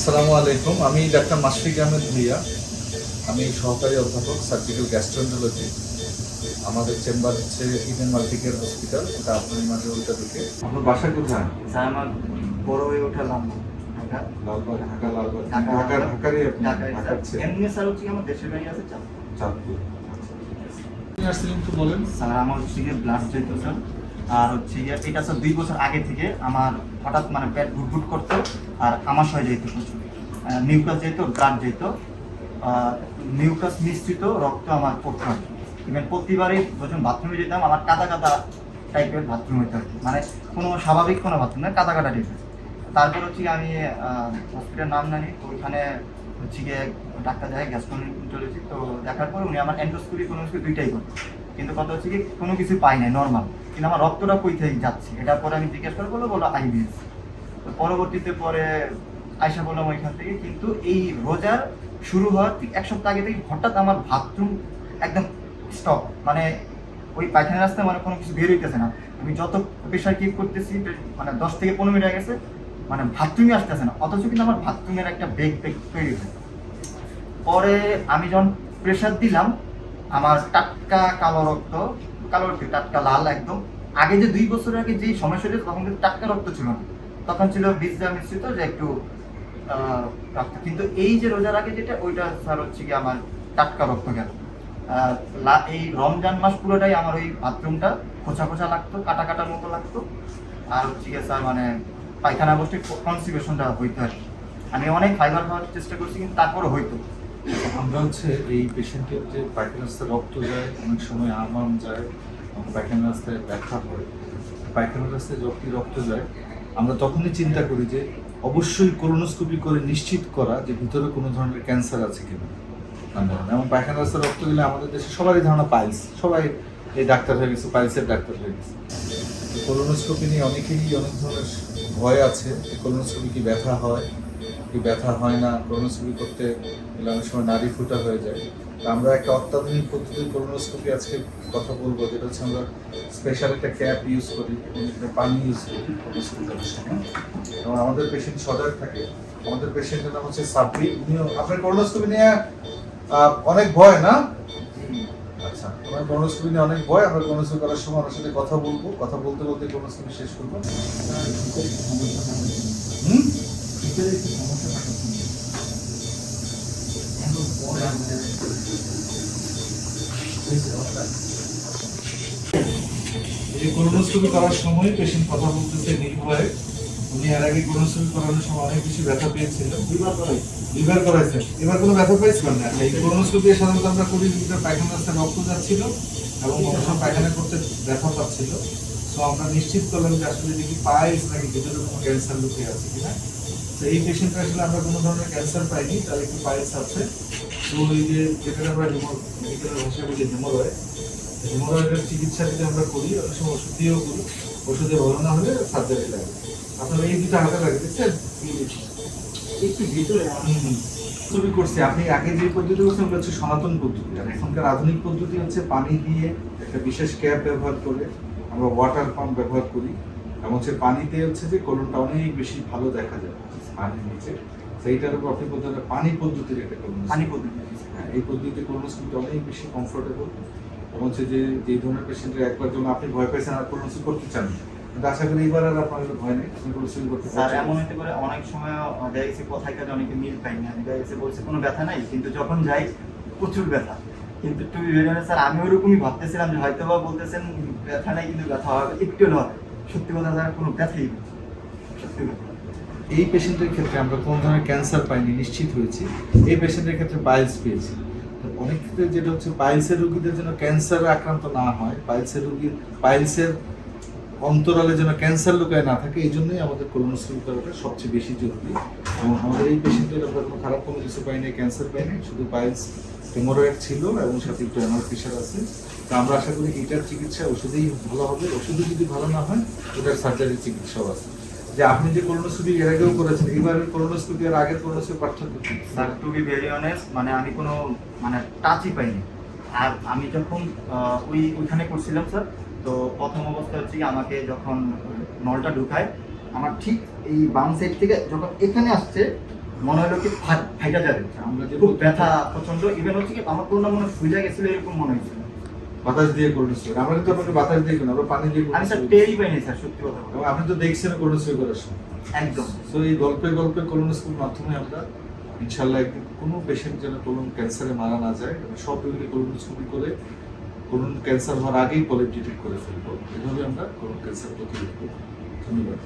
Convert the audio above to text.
আসসালামু আলাইকুম। আমি ডাক্তার মাশফিক আহমেদ ভুইয়া। আমি সহকারী অধ্যাপক সার্জিক্যাল গ্যাস্ট্রোন্টোলজি আমাদের চেম্বার হচ্ছে ইডেন মাল্টিকেয়ার হসপিটাল। এটা আপনার মাঝে ওইটা দিকে আপনার বাসা কোথায়? স্যার আমার বড় হয়ে ওঠালাম ঢাকা। লালবাগ ঢাকা লালবাগ। ঢাকা- ঢাকারই আপনি স্যার। এমনি স্যার হচ্ছে আমার দেশের বাড়ি আছে চাপ চাঁদপুর। আপনি আসছিলেন একটু বলেন। স্যার আমার হচ্ছে গিয়ে ব্লাড যেত স্যার। আর হচ্ছে এটা স্যার দুই বছর আগে থেকে আমার হঠাৎ মানে পেট ঘুটঘুট করতো আর আমার সহ যেত প্রচুর। নিউকাস যেত ব্লাড যেত নিউকাস মিশ্রিত রক্ত আমার পড়তো। আর ইভেন প্রতিবারই যখন বাথরুমে যেতাম, আমার কাদা কাদা টাইপের বাথরুম হইতো আর মানে কোনো স্বাভাবিক কোনো বাথরুম না, কাদা কাদা টাইপের তারপর হচ্ছে আমি হসপিটালের নাম জানি, ওইখানে হচ্ছে গিয়ে ডাক্তার দেখে গ্যাস্ট্রোন্টোলজি তো দেখার পর উনি আমার এন্ডোস্কোপি কোনো দুইটাই করে কিন্তু কথা হচ্ছে কি কোনো কিছু পাই নাই নর্মাল কিন্তু আমার রক্তটা কই থেকে যাচ্ছে? এটার পরে আমি জিজ্ঞেস করে বলল বলো আইবিএস পরবর্তীতে পরে আয়সা বললাম ওইখান থেকে, কিন্তু এই রোজার শুরু হওয়ার ঠিক এক সপ্তাহ আগে থেকে হঠাৎ আমার বাথরুম একদম স্টপ মানে ওই পায়খানা রাস্তায় মানে কোনো কিছু বের হইতেছে না। আমি যত প্রেশার কিপ করতেছি মানে দশ থেকে পনেরো মিনিট গেছে মানে বাথরুমই আসতেছে না। অথচ কিন্তু আমার বাথরুমের একটা বেগ বেগ তৈরি হয় পরে আমি যখন প্রেশার দিলাম, আমার টাটকা কালো রক্ত কালো রক্ত টাটকা লাল একদম। আগে যে দুই বছর আগে যেই সমস্যা হয়েছে, তখন কিন্তু টাটকা রক্ত ছিল না। তখন ছিল বীজা মিশ্রিত যে একটু রক্ত। কিন্তু এই যে রোজার আগে যেটা, ওইটা স্যার হচ্ছে কি আমার টাটকা রক্ত গেল। এই রমজান মাস পুরোটাই আমার ওই বাথরুমটা খোঁচা খোঁচা লাগতো, কাটা কাটার মতো লাগতো। আর হচ্ছে গিয়ে স্যার মানে পায়খানা বসে কনস্টিপেশনটা হইতো আর আমি অনেক ফাইবার খাওয়ার চেষ্টা করছি, কিন্তু তারপরে হইতো। আমরা হচ্ছে এই পেশেন্টের যে পায়খানা রাস্তায় রক্ত যায়, অনেক সময় আমাম যায় পায়খানা রাস্তায় ব্যথা হয় পায়খানা রাস্তায় যখন রক্ত যায়, আমরা তখনই চিন্তা করি যে অবশ্যই কোলোনোস্কোপি করে নিশ্চিত করা যে ভিতরে কোনো ধরনের ক্যান্সার আছে কিনা। এবং পায়খানা রাস্তায় রক্ত দিলে আমাদের দেশে সবারই ধারণা পাইলস সবাই এই ডাক্তার হয়ে গেছে পাইলসের ডাক্তার হয়ে গেছে। কোলোনোস্কোপি নিয়ে অনেকেরই অনেক ধরনের ভয় আছে কোলোনোস্কোপি কি ব্যথা হয় কি ব্যথা হয় না কোলোনোস্কোপি করতে গেলে অনেক সময় নারী ফুটা হয়ে যায়। তা আমরা একটা অত্যাধুনিক পদ্ধতির কোলোনোস্কোপি আজকে কথা বলব, যেটা হচ্ছে আমরা স্পেশাল একটা ক্যাপ ইউজ করি পানি ইউজ করি কোলোনোস্কোপি করার সময়। এবং আমাদের পেশেন্ট সজাগ থাকে। আমাদের পেশেন্টের নাম হচ্ছে সাব্রি উনিও আপনার কোলোনোস্কোপি নিয়ে অনেক ভয় না? আচ্ছা আমার কোনোস্কোপি নিয়ে অনেক ভয়। আমরা কোনোস্কোপি করার সময় ওনার সাথে কথা বলব। কথা বলতে বলতে কোনোস্কোপি শেষ করব। হুম? এই কোলোনোস্কোপি করার সময় পেশেন্ট কথা বলতেছে নির্ভয়ে উনি এর আগে কোলোনোস্কোপি করানোর সময় অনেক বেশি ব্যথা পেয়েছিলেন লিভার করাইছেন এবার কোনো ব্যথা পাইছিলেন না? এই কোলোনোস্কোপি সাধারণত আমরা করি লিভার পায়খানা রাস্তায় রক্ত যাচ্ছিল এবং পায়খানা করতে ব্যথা পাচ্ছিল। তো আমরা নিশ্চিত করলাম যে আসলে দেখি পাইলস নাকি ভিতরে কোনো ক্যান্সার লুকিয়ে আছে কিনা। তো এই পেশেন্ট আসলে আমরা কোনো ধরনের ক্যান্সার পাইনি, তার একটু পাইলস আছে তো ওই যে যেটা আমরা মেডিকেল ভাষায় বলি হেমোরয়েড হেমোরয়েডের চিকিৎসা যদি আমরা করি, অনেক সময় ওষুধ দিয়েও করি, ওষুধে ভালো না হলে সার্জারি লাগে। আপনার এই দুটো হাতে লাগে, দেখছেন? একটু ভিতরে ছবি করছি। আপনি আগে যে পদ্ধতি করছেন, ওটা হচ্ছে সনাতন পদ্ধতি। আর এখনকার আধুনিক পদ্ধতি হচ্ছে পানি দিয়ে একটা বিশেষ ক্যাপ ব্যবহার করে আমরা ওয়াটার পাম্প ব্যবহার করি। এবং হচ্ছে পানিতে হচ্ছে যে কলমটা অনেক বেশি ভালো দেখা যায়। পানির নিচে সেইটার উপর আপনি বলতে পারেন পানি পদ্ধতির একটা কলম পানি পদ্ধতি হ্যাঁ, এই পদ্ধতিতে কোলোনোস্কোপি অনেক বেশি কমফোর্টেবল এবং হচ্ছে যে যে ধরনের পেশেন্টের একবার জন্য আপনি ভয় পেয়েছেন আর কোলোনোস্কোপি করতে চান কিন্তু আশা করি এইবার আর আপনার ভয় নেই কোলোনোস্কোপি করতে স্যার। এমন হতে পারে অনেক সময় দেখা গেছে কোথায় কাজে অনেকে মিল পাই না। দেখা গেছে বলছে কোনো ব্যথা নাই? কিন্তু যখন যাই প্রচুর ব্যথা। কিন্তু টু ভিডিও স্যার আমি ওরকমই ভাবতেছিলাম যে হয়তো বা বলতেছেন ব্যথা নাই কিন্তু ব্যথা হবে। একটু নয় সত্যি কথা স্যার কোনো ব্যথাই নেই। সত্যি কথা। এই পেশেন্টের ক্ষেত্রে আমরা কোনো ধরনের ক্যান্সার পাইনি, নিশ্চিত হয়েছি। এই পেশেন্টের ক্ষেত্রে পাইলস পেয়েছি। অনেক ক্ষেত্রে যেটা হচ্ছে পাইলসের রোগীদের যেন ক্যান্সারে আক্রান্ত না হয় পাইলসের রোগীর পাইলসের অন্তরালে যেন ক্যান্সার লুকায় না থাকে, এই জন্যই আমাদের কোলোনোস্কোপি করাটা সবচেয়ে বেশি জরুরি। এবং আমাদের এই পেশেন্টের আমরা কোনো খারাপ কোনো কিছু পাইনি ক্যান্সার পাইনি, শুধু পাইলস হেমোরয়েড ছিল এবং সাথে একটু অ্যানাল আছে। তো আমরা আশা করি এটার চিকিৎসা ওষুধেই ভালো হবে। ওষুধে যদি ভালো না হয়, ওটার সার্জারির চিকিৎসাও আছে। যে আপনি যে কোলোনোস্কোপি এর আগেও করেছেন এবারের কোলোনোস্কোপি আর আগের কোলোনোস্কোপি পার্থক্য কি? Sir to be very honest মানে আমি কোনো মানে টাচই পাইনি। আর আমি যখন ওই ওইখানে করছিলাম স্যার তো প্রথম অবস্থা হচ্ছে কি আমাকে যখন নলটা ঢুকায় আমার ঠিক এই বাম সাইড থেকে যখন এখানে আসছে মনে হলো কি ফাইটা যাবে। আমরা যে খুব ব্যথা প্রচণ্ড ইভেন হচ্ছে কি আমার কোনো না মনে ফুলে গেছিল এরকম মনে হয়েছিল বাতাস দিয়ে করোনোস্কোপি আমরা কিন্তু আপনাকে বাতাস দিয়ে আমরা পানি দিয়ে আমি স্যার টেরই পাইনি স্যার সত্যি কথা বলতে। আপনি তো দেখছেন করোনোস্কোপি করার সময়। একদম। তো এই গল্পে গল্পে কলোনোস্কোপির মাধ্যমে আমরা ইনশাল্লাহ একদিন কোনো পেশেন্ট যেন কোলন ক্যান্সারে মারা না যায় সব রোগীকে কলোনোস্কোপি করে কোলন ক্যান্সার হওয়ার আগেই পলিপ ডিটেক্ট করে ফেলব। এভাবে আমরা কোলন ক্যান্সার প্রতিরোধ করব। ধন্যবাদ।